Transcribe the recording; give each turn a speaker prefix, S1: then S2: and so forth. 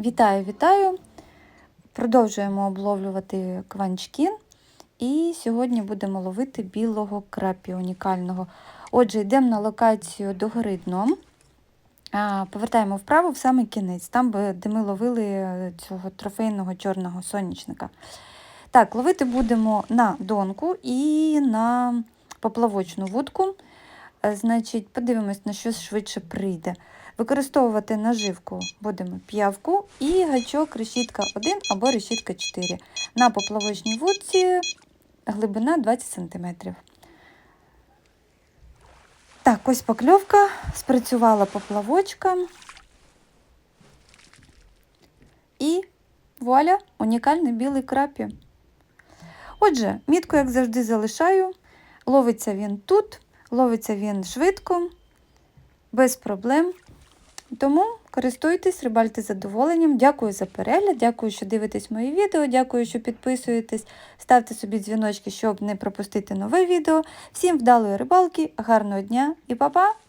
S1: Вітаю, вітаю! Продовжуємо обловлювати кванчкін. І сьогодні будемо ловити білого крапі унікального. Отже, йдемо на локацію до гори дном. Повертаємо вправо в самий кінець, там, де ми ловили цього трофейного чорного сонячника. Так, ловити будемо на донку і на поплавочну вудку. Е, Значить, подивимось, на що швидше прийде. Використовувати наживку будемо п'явку і гачок решітка 1 або решітка 4. На поплавочній вудці глибина 20 см. Так, ось покльовка, спрацювала поплавочка. І вуаля, унікальний білий крапі. Отже, мітку, як завжди, залишаю. Ловиться він тут, ловиться він швидко, без проблем. Тому користуйтесь, рибальте задоволенням. Дякую за перегляд, дякую, що дивитесь мої відео, дякую, що підписуєтесь, ставте собі дзвіночки, щоб не пропустити нове відео. Всім вдалої рибалки, гарного дня і па-па!